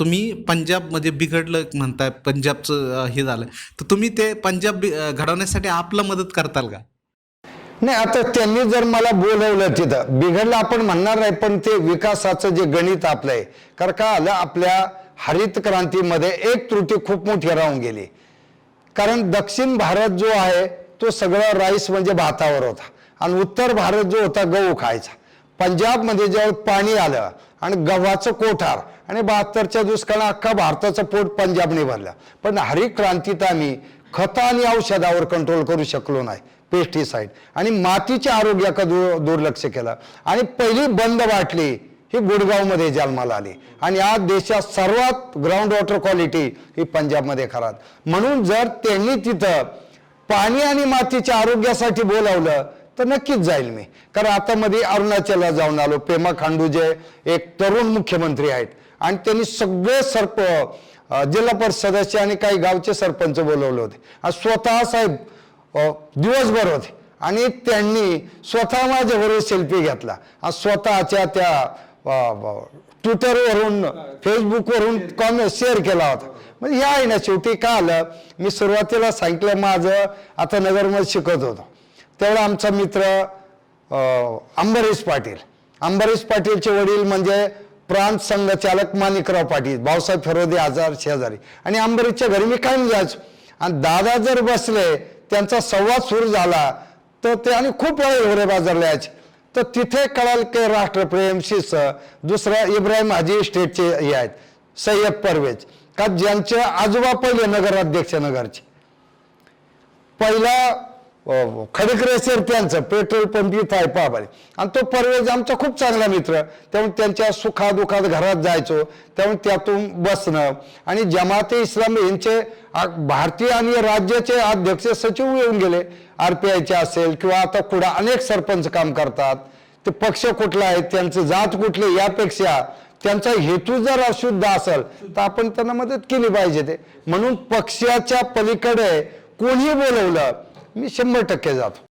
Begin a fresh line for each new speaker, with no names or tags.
तुम्ही पंजाबमध्ये बिघडलं म्हणताय पंजाबचं हे झालं. तर तुम्ही ते पंजाब घडवण्यासाठी आपलं मदत करताल का?
नाही आता त्यांनी जर मला बोलवलं तिथं बिघडलं आपण म्हणणार नाही पण ते विकासाचं जे गणित आपलं आहे कारण का आलं आपल्या हरित क्रांतीमध्ये एक त्रुटी खूप मोठी राहून गेली. कारण दक्षिण भारत जो आहे तो सगळा राईस म्हणजे भातावर होता. आणि उत्तर भारत जो होता गहू खायचा. पंजाबमध्ये जेव्हा पाणी आलं आणि गव्हाचं कोठार आणि बहात्तरच्या दुष्काळात अख्खा भारताचं पोट पंजाबने भरलं. पण हरित क्रांतीत आम्ही खतं आणि औषधावर कंट्रोल करू शकलो नाही पेस्टिसाईड आणि मातीच्या आरोग्याकडे दुर दुर्लक्ष केलं. आणि पहिली बंद बाटली ही गुडगावमध्ये जन्माला आली. आणि आज देशात सर्वात ग्राउंड वॉटर क्वालिटी ही पंजाबमध्ये खरात म्हणून जर त्यांनी तिथं पाणी आणि मातीच्या आरोग्यासाठी बोलावलं तर नक्कीच जाईल मी. कारण आता मध्ये अरुणाचलला जाऊन आलो. पेमा खांडू जे एक तरुण मुख्यमंत्री आहेत. आणि त्यांनी सगळे सरप जिल्हा परिषद सदस्य आणि काही गावचे सरपंच बोलवले होते. आणि स्वतः साहेब दिवसभर होते. आणि त्यांनी स्वतः माझ्याबरोबर सेल्फी घेतला. आणि स्वतःच्या त्या ट्विटरवरून फेसबुकवरून कॉमेंट शेअर केला होता. म्हणजे हे आहे ना शेवटी का आलं? मी सुरुवातीला सांगितलं माझं आता नगरमध्ये शिकत होतो. तेवढा आमचा मित्र अंबरेश अंबरीश पाटील. अंबरीश पाटीलचे वडील म्हणजे प्रांत संघचालक माणिकराव पाटील भाऊसाहेब फिरोदे आजार शेजारी. आणि अंबरीशच्या घरी मी कायम जायचो. आणि दादा जर बसले त्यांचा संवाद सुरू झाला तर ते आणि खूप वेळ हिवरे बाजारले यायचे. तर तिथे कळाल की राष्ट्रप्रेम शिस दुसरा इब्राहिम हाजी स्टेटचे हे आहेत सय्यद परवेज. का ज्यांचे आजोबा पहिले नगराध्यक्ष नगरचे. पहिला खडकरे सर त्यांचं पेट्रोल पंप इथं आहे पाबारी आणि तो परवेज आमचा खूप चांगला मित्र. त्यामुळे त्यांच्या सुखादुखात घरात जायचो. त्यामुळे त्यातून बसणं. आणि जमाते इस्लाम यांचे भारतीय आणि राज्याचे अध्यक्ष सचिव येऊन गेले. आर पी आयचे असेल किंवा आता कुठं अनेक सरपंच काम करतात. ते पक्ष कुठला आहे त्यांचं जात कुठले यापेक्षा त्यांचा हेतू जर अशुद्ध असेल तर आपण त्यांना मदत केली पाहिजे ते. म्हणून पक्षाच्या पलीकडे कोणी बोलवलं मी शंभर टक्के जातो.